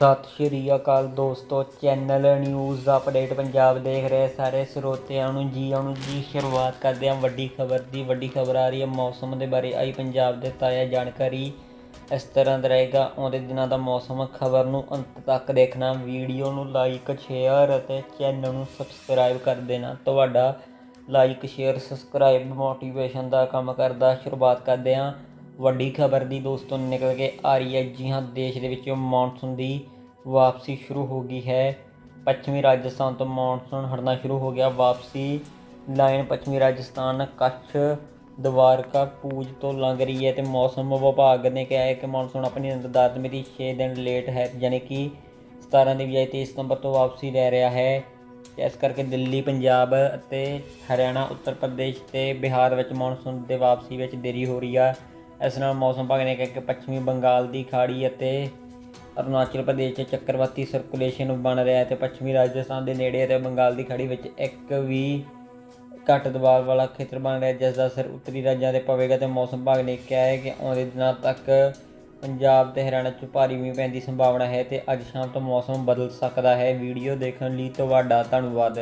ਸਤਿ ਸ਼੍ਰੀ ਅਕਾਲ ਦੋਸਤੋ, channel news update Punjab ਦੇਖ ਰਹੇ ਸਾਰੇ ਸਰੋਤਿਆਂ ਨੂੰ ਜੀ, ਆਉਣ ਜੀ, ਸ਼ੁਰੂਆਤ ਕਰਦੇ ਹਾਂ ਵੱਡੀ ਖਬਰ ਦੀ। ਵੱਡੀ ਖਬਰ ਆ ਰਹੀ ਹੈ, ਮੌਸਮ ਦੇ ਬਾਰੇ ਆਈ ਪੰਜਾਬ ਦੇ ਤਾਜ਼ਾ ਜਾਣਕਾਰੀ। ਇਸ ਤਰ੍ਹਾਂ ਦਾ ਰਹੇਗਾ, ਆਉਂਦੇ ਦਿਨਾਂ ਦਾ ਮੌਸਮ ਖਬਰ ਨੂੰ ਅੰਤ ਤੱਕ ਦੇਖਣਾ। ਵੀਡੀਓ ਨੂੰ ਲਾਈਕ ਸ਼ੇਅਰ ਅਤੇ ਚੈਨਲ ਨੂੰ ਸਬਸਕ੍ਰਾਈਬ ਕਰ ਦੇਣਾ। ਤੁਹਾਡਾ ਲਾਈਕ ਸ਼ੇਅਰ ਸਬਸਕ੍ਰਾਈਬ ਮੋਟੀਵੇਸ਼ਨ ਦਾ ਕੰਮ ਕਰਦਾ। ਸ਼ੁਰੂਆਤ ਕਰਦੇ ਹਾਂ। ਵੱਡੀ ਖਬਰ ਦੀ ਦੋਸਤੋ ਨਿਕਲ ਕੇ ਆ ਰਹੀ ਹੈ। ਜੀ ਹਾਂ, ਦੇਸ਼ ਦੇ ਵਿੱਚ ਮੌਨਸੂਨ ਦੀ ਵਾਪਸੀ ਸ਼ੁਰੂ ਹੋ ਗਈ ਹੈ। ਪੱਛਮੀ ਰਾਜਸਥਾਨ ਤੋਂ ਮੌਨਸੂਨ ਹਟਣਾ ਸ਼ੁਰੂ ਹੋ ਗਿਆ। ਵਾਪਸੀ ਲਾਈਨ ਪੱਛਮੀ ਰਾਜਸਥਾਨ, ਕੱਛ, ਦਵਾਰਕਾ ਪੂਜ ਤੋਂ ਲੰਘ ਰਹੀ ਹੈ ਤੇ ਮੌਸਮ ਵਿਭਾਗ ਨੇ ਕਿਹਾ ਹੈ ਕਿ ਮੌਨਸੂਨ ਆਪਣੀ ਨਿਰਧਾਰਤ ਮਿਤੀ 6 ਦਿਨ ਲੇਟ ਹੈ, ਯਾਨੀ ਕਿ 17 ਦੀ ਬਜਾਏ 23 ਸਤੰਬਰ ਤੋਂ ਵਾਪਸੀ ਲੈ ਰਿਹਾ ਹੈ। ਇਸ ਕਰਕੇ ਦਿੱਲੀ, ਪੰਜਾਬ ਅਤੇ ਹਰਿਆਣਾ, ਉੱਤਰ ਪ੍ਰਦੇਸ਼ ਤੇ ਬਿਹਾਰ ਵਿੱਚ ਮੌਨਸੂਨ ਦੇ ਵਾਪਸੀ ਵਿੱਚ ਦੇਰੀ ਹੋ ਰਹੀ ਆ। ਇਸ ਨਾਲ ਮੌਸਮ ਵਿਭਾਗ ਨੇ ਕਿਹਾ ਕਿ ਪੱਛਮੀ ਬੰਗਾਲ ਦੀ ਖਾੜੀ ਅਤੇ ਅਰੁਣਾਚਲ ਪ੍ਰਦੇਸ਼ 'ਚ ਚੱਕਰਵਾਤੀ ਸਰਕੂਲੇਸ਼ਨ ਬਣ ਰਿਹਾ ਹੈ ਤੇ ਪੱਛਮੀ ਰਾਜਸਥਾਨ ਦੇ ਨੇੜੇ ਅਤੇ ਬੰਗਾਲ ਦੀ ਖਾੜੀ ਵਿੱਚ ਇੱਕ ਵੀ ਘੱਟ ਦਬਾਅ ਵਾਲਾ ਖੇਤਰ ਬਣ ਰਿਹਾ ਜਿਸ ਦਾ ਅਸਰ ਉੱਤਰੀ ਰਾਜਾਂ ਤੇ ਪਵੇਗਾ ਤੇ ਮੌਸਮ ਵਿਭਾਗ ਨੇ ਕਿਹਾ ਹੈ ਕਿ ਆਉਂਦੇ ਦਿਨਾਂ ਤੱਕ ਪੰਜਾਬ ਤੇ ਹਰਿਆਣਾ 'ਚ ਭਾਰੀ ਮੀਂਹ ਪੈਣ ਦੀ ਸੰਭਾਵਨਾ ਹੈ ਤੇ ਅੱਜ ਸ਼ਾਮ ਤੋਂ ਮੌਸਮ ਬਦਲ ਸਕਦਾ ਹੈ। ਵੀਡੀਓ ਦੇਖਣ ਲਈ ਤੁਹਾਡਾ ਧੰਨਵਾਦ।